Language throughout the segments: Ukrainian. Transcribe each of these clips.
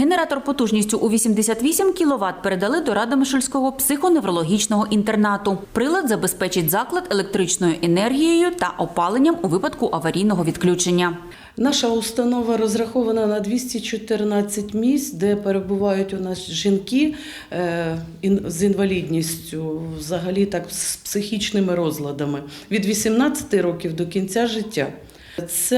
Генератор потужністю у 88 кВт передали до Радомишльського психоневрологічного інтернату. Прилад забезпечить заклад електричною енергією та опаленням у випадку аварійного відключення. Наша установа розрахована на 214 місць, де перебувають у нас жінки е, з інвалідністю, взагалі так з психічними розладами від 18 років до кінця життя. Це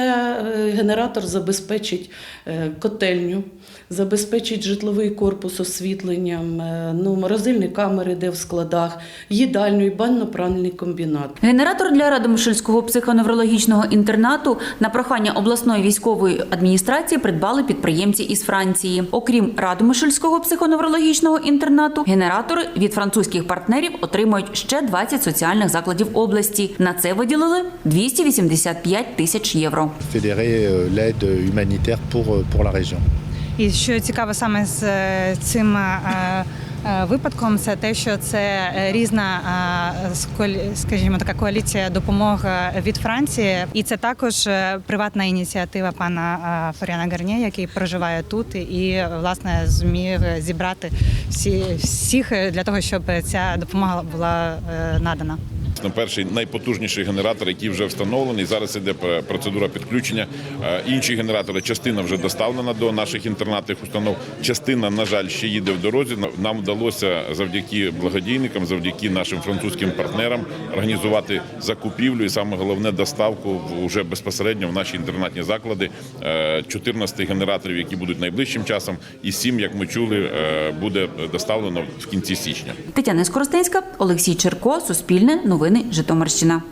е, генератор забезпечить е, котельню, забезпечить житловий корпус освітленням, е, ну, морозильні камери, де в складах, їдальню і банно-пральний комбінат. Генератор для Радомишльського психоневрологічного інтернату на прохання обласної військової адміністрації придбали підприємці із Франції. Окрім Радомишльського психоневрологічного інтернату, генератори від французьких партнерів отримають ще 20 соціальних закладів області. На це виділили 285 тисяч євро. l'aide humanitaire pour, euh, pour. І що цікаво саме з е, цим е, е, випадком, це те, що це е, різна, е, скажімо, така коаліція допомоги від Франції, і це також е, приватна ініціатива пана е, Форіана Гарнє, який проживає тут, і власне зміг зібрати всі всіх для того, щоб ця допомога була е, надана. На перший найпотужніший генератор, який вже встановлений. Зараз іде процедура підключення. Е, Інші генератори, частина вже доставлена до наших інтернатних установ. Частина, на жаль, ще їде в дорозі. Нам вдалося завдяки благодійникам, завдяки нашим французьким партнерам організувати закупівлю і саме головне доставку в- уже безпосередньо в наші інтернатні заклади. Е, 14 генераторів, які будуть найближчим часом, і 7, як ми чули, е, буде доставлено в кінці січня. Тетяна Скоростенська, Олексій Черко, Суспільне, Новини Житомирщина.